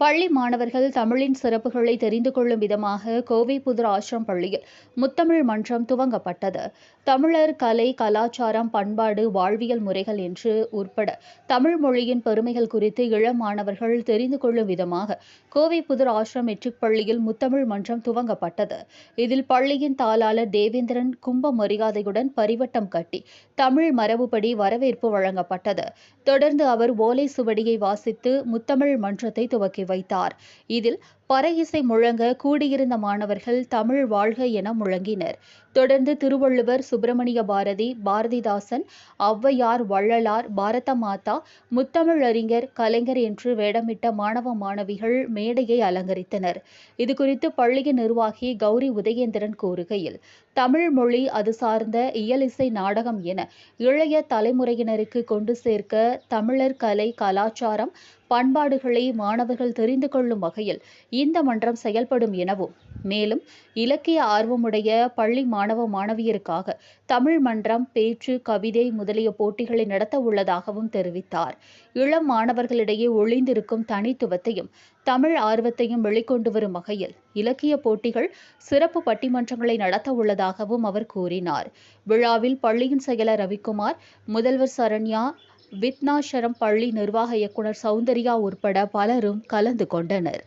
பள்ளி மாணவர்கள் தமிழின் சிறப்புகளை தெரிந்து கொள்ளும் விதமாக கோவை புதிர் ஆசிரம் பள்ளியில் முத்தமிழ் மன்றம் துவங்கப்பட்டது. தமிழர் கலை கலாச்சாரம் பண்பாடு வாழ்வியல் முறைகள் என்று உட்பட தமிழ் மொழியின் பெருமைகள் குறித்து இளம் மாணவர்கள் தெரிந்து கொள்ளும் விதமாக கோவை புதிர் ஆசிரம் மெட்ரிக் பள்ளியில் முத்தமிழ் மன்றம் துவங்கப்பட்டது. இதில் பள்ளியின் தாளாளர் தேவேந்திரன் கும்ப மரியாதையுடன் பரிவட்டம் கட்டி தமிழ் மரபுப்படி வரவேற்பு வழங்கப்பட்டது. தொடர்ந்து அவர் ஓலை சுவடியை வாசித்து முத்தமிழ் மன்றத்தை துவக்கி வைத்தார். இதில் பற இசை முழங்க கூடியிருந்த மாணவர்கள் தமிழ் வாழ்க என முழங்கினர். தொடர்ந்து திருவள்ளுவர் சுப்பிரமணிய பாரதி பாரதிதாசன் ஔவையார் வள்ளலார் பாரத மாதா முத்தமிழ் அறிஞர் கலைஞர் என்று வேடமிட்ட மாணவ மாணவிகள் மேடையை அலங்கரித்தனர். இதுகுறித்து பள்ளியின் நிர்வாகி கௌரி உதயேந்திரன் கூறுகையில் தமிழ் மொழி அது சார்ந்த இயலிசை நாடகம் என இளைய தலைமுறையினருக்கு கொண்டு சேர்க்க தமிழர் கலை கலாச்சாரம் பண்பாடுகளை மாணவர்கள் தெரிந்து கொள்ளும் வகையில் இந்த மன்றம் செயல்படும் எனவும் மேலும் இலக்கிய ஆர்வமுடைய பள்ளி மாணவ மாணவியருக்காக தமிழ் மன்றம் பேச்சு கவிதை முதலிய போட்டிகளை நடத்த உள்ளதாகவும் தெரிவித்தார். இளம் மாணவர்களிடையே ஒளிந்திருக்கும் தனித்துவத்தையும் தமிழ் ஆர்வத்தையும் வெளிக்கொண்டு வரும் வகையில் இலக்கிய போட்டிகள் சிறப்பு பட்டிமன்றங்களை நடத்த உள்ளதாகவும் அவர் கூறினார். விழாவில் பள்ளியின் செயலர் ரவிக்குமார் முதல்வர் சரண்யா வித்னாசரம் பள்ளி நிர்வாக இயக்குனர் சௌந்தர்யா உட்பட பலரும் கலந்து கொண்டனர்.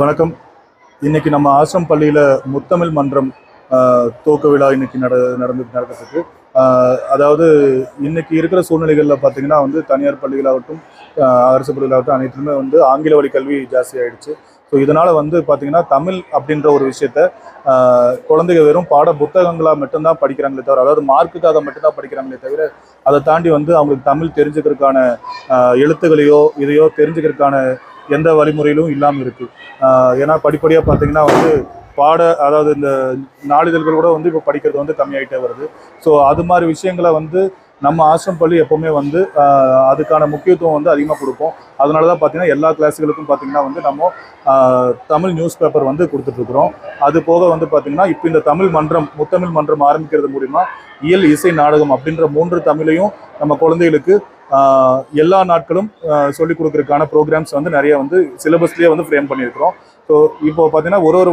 வணக்கம். இன்னைக்கு நம்ம ஆசிரம் பள்ளியில் முத்தமிழ் மன்றம் தோக்க துவக்க விழா இன்னைக்கு நட நடந்து நடக்கிறதுக்கு அதாவது இன்னைக்கு இருக்கிற சூழ்நிலைகளில் பார்த்தீங்கன்னா வந்து தனியார் பள்ளிகளாகட்டும் அரசு பள்ளிகளாகட்டும் அனைத்துமே வந்து ஆங்கில வழி கல்வி ஜாஸ்தி ஆயிடுச்சு. ஸோ இதனால் வந்து பார்த்திங்கன்னா தமிழ் அப்படின்ற ஒரு விஷயத்த குழந்தைகள் குழந்தைங்க வெறும் பாட புத்தகங்களாக மட்டும்தான் படிக்கிறாங்களே தவிர அதாவது மார்க்குக்காக மட்டும்தான் படிக்கிறாங்களே தவிர அதை தாண்டி வந்து அவங்களுக்கு தமிழ் தெரிஞ்சுக்கிறதுக்கான எழுத்துக்களையோ இதையோ தெரிஞ்சுக்கிறதுக்கான எந்த வழிமுறையிலும் இல்லாமல் இருக்குது ஏன்னா படிப்படியாக பார்த்தீங்கன்னா வந்து பாட அதாவது இந்த நாளிதழ்கள் கூட வந்து இப்போ படிக்கிறது வந்து கம்மியாகிட்டே வருது. ஸோ அது மாதிரி விஷயங்களை வந்து நம்ம ஆசிரம் பள்ளி எப்போவுமே வந்து அதுக்கான முக்கியத்துவம் வந்து அதிகமாக கொடுப்போம். அதனால தான் பார்த்தீங்கன்னா எல்லா கிளாஸுகளுக்கும் பார்த்தீங்கன்னா வந்து நம்ம தமிழ் நியூஸ் பேப்பர் வந்து கொடுத்துட்ருக்குறோம் அது போக வந்து பார்த்திங்கன்னா இப்போ இந்த தமிழ் மன்றம் முத்தமிழ் மன்றம் ஆரம்பிக்கிறது மூலிமா இயல் இசை நாடகம் அப்படின்ற மூன்று தமிழையும் நம்ம குழந்தைகளுக்கு எல்லா நாட்களும் சொல்லிக் கொடுக்கறதுக்கான ப்ரோக்ராம்ஸ் வந்து நிறைய வந்து சிலபஸ்லேயே வந்து ஃப்ரேம் பண்ணியிருக்கிறோம். ஸோ இப்போ பார்த்தீங்கன்னா ஒரு ஒரு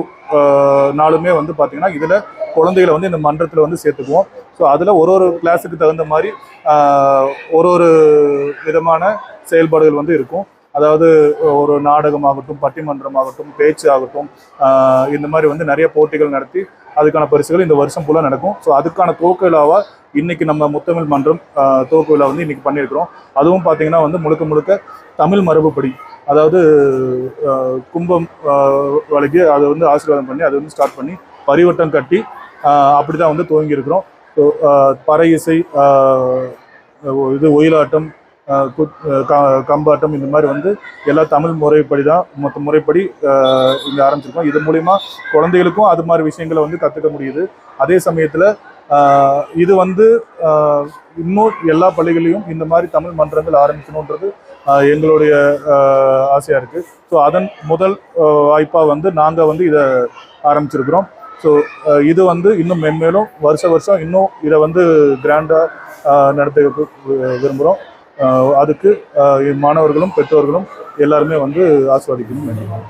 நாளுமே வந்து பார்த்தீங்கன்னா இதில் குழந்தைகளை வந்து இந்த மன்றத்தில் வந்து சேர்த்துக்குவோம். ஸோ அதில் ஒரு ஒரு கிளாஸுக்கு தகுந்த மாதிரி ஒரு ஒரு விதமான செயல்பாடுகள் வந்து இருக்கும். அதாவது ஒரு நாடகமாகட்டும் பட்டிமன்றமாகட்டும் பேச்சு ஆகட்டும் இந்த மாதிரி வந்து நிறைய போட்டிகள் நடத்தி அதுக்கான பரிசுகள் இந்த வருஷம் ஃபுல்லாக நடக்கும். ஸோ அதுக்கான துவக்க விழாவாக இன்னைக்கு நம்ம முத்தமிழ் மன்றம் துவக்க விழா வந்து இன்னைக்கு பண்ணியிருக்கிறோம். அதுவும் பார்த்தீங்கன்னா வந்து முழுக்க முழுக்க தமிழ் மரபுப்படி அதாவது கும்பம் வழங்கி அதை வந்து ஆசீர்வாதம் பண்ணி அதை வந்து ஸ்டார்ட் பண்ணி பரிவட்டம் கட்டி அப்படி தான் வந்து துவங்கி இருக்கிறோம் ஸோ பறை இசை இது ஒயிலாட்டம் கம்பாட்டம் இந்த மாதிரி வந்து எல்லா தமிழ் முறைப்படி தான் மொத்த முறைப்படி இங்கே ஆரம்பிச்சிருக்கோம். இது மூலிமா குழந்தைகளுக்கும் அது மாதிரி விஷயங்களை வந்து கற்றுக்க முடியுது. அதே சமயத்தில் இது வந்து இன்னும் எல்லா பள்ளிகளையும் இந்த மாதிரி தமிழ் மன்றங்கள் ஆரம்பிக்கணுன்றது எங்களுடைய ஆசையாக இருக்குது ஸோ அதன் முதல் வாய்ப்பாக வந்து நாங்கள் வந்து இதை ஆரம்பிச்சிருக்கிறோம். ஸோ இது வந்து இன்னும் மென்மேலும் வருஷ வருஷம் இன்னும் இதை வந்து கிராண்டாக நடத்த விரும்புகிறோம் அதுக்கு மாணவர்களும் பெற்றோர்களும் எல்லாருமே வந்து ஆஸ்வாதிக்கணும் வேண்டிக்கிறோம்